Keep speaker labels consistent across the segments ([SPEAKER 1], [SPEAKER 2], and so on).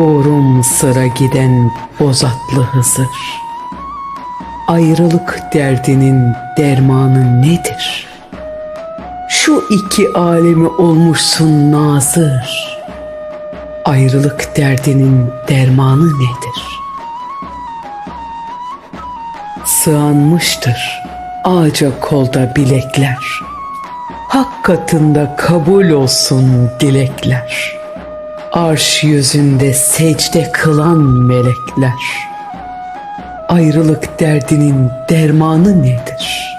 [SPEAKER 1] Uğrum sıra giden bozatlı Hızır Ayrılık derdinin dermanı nedir? Şu iki alemi olmuşsun nazır Ayrılık derdinin dermanı nedir? Sığanmıştır ağaca kolda bilekler Hak katında kabul olsun dilekler Arş yüzünde secde kılan melekler Ayrılık derdinin dermanı nedir?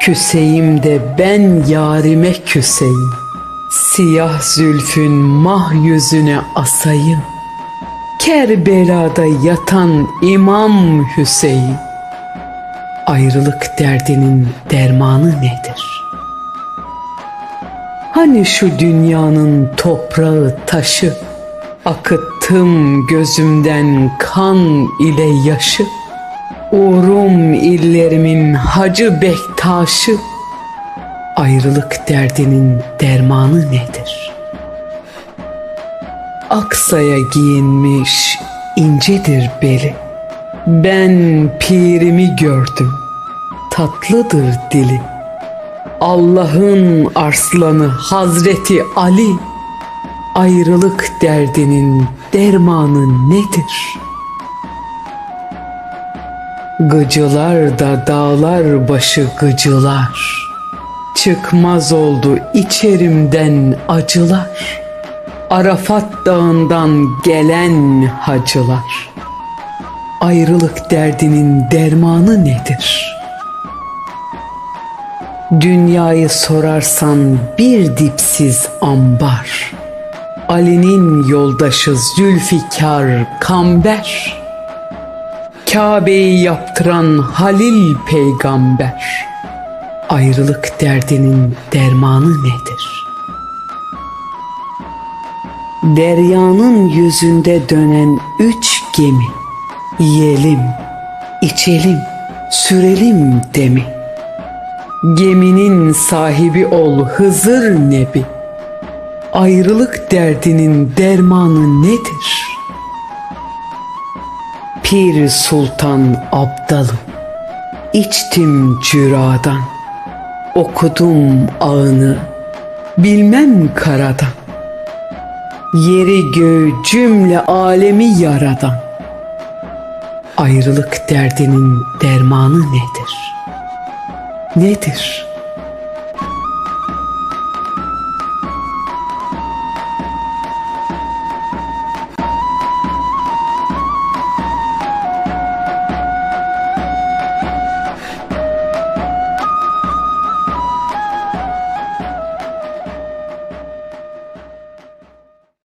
[SPEAKER 1] Küseyim de ben yarime küseyim Siyah zülfün mah yüzüne asayım Kerbela'da yatan İmam Hüseyin Ayrılık derdinin dermanı nedir? Hani şu dünyanın toprağı taşı? Akıttım gözümden kan ile yaşı. Uğrum illerimin hacı bektaşı. Ayrılık derdinin dermanı nedir? Aksaya giyinmiş incedir beli. Ben pirimi gördüm. Tatlıdır dili Allah'ın arslanı Hazreti Ali Ayrılık derdinin dermanı nedir? Gıcılar da dağlar başı gıcılar Çıkmaz oldu içerimden acılar Arafat dağından gelen hacılar Ayrılık derdinin dermanı nedir?'' Dünyayı sorarsan bir dipsiz ambar. Ali'nin yoldaşı Zülfikar Kamber. Kabe'yi yaptıran Halil peygamber. Ayrılık derdinin dermanı nedir? Deryanın yüzünde dönen üç gemi Yiyelim, içelim, sürelim demi Geminin sahibi ol Hızır Nebi. Ayrılık derdinin dermanı nedir? Pir Sultan Abdalım, içtim cüradan, okudum ağını, bilmem karadan. Yeri göğü cümle alemi yaradan. Ayrılık derdinin dermanı nedir?'' Nedir?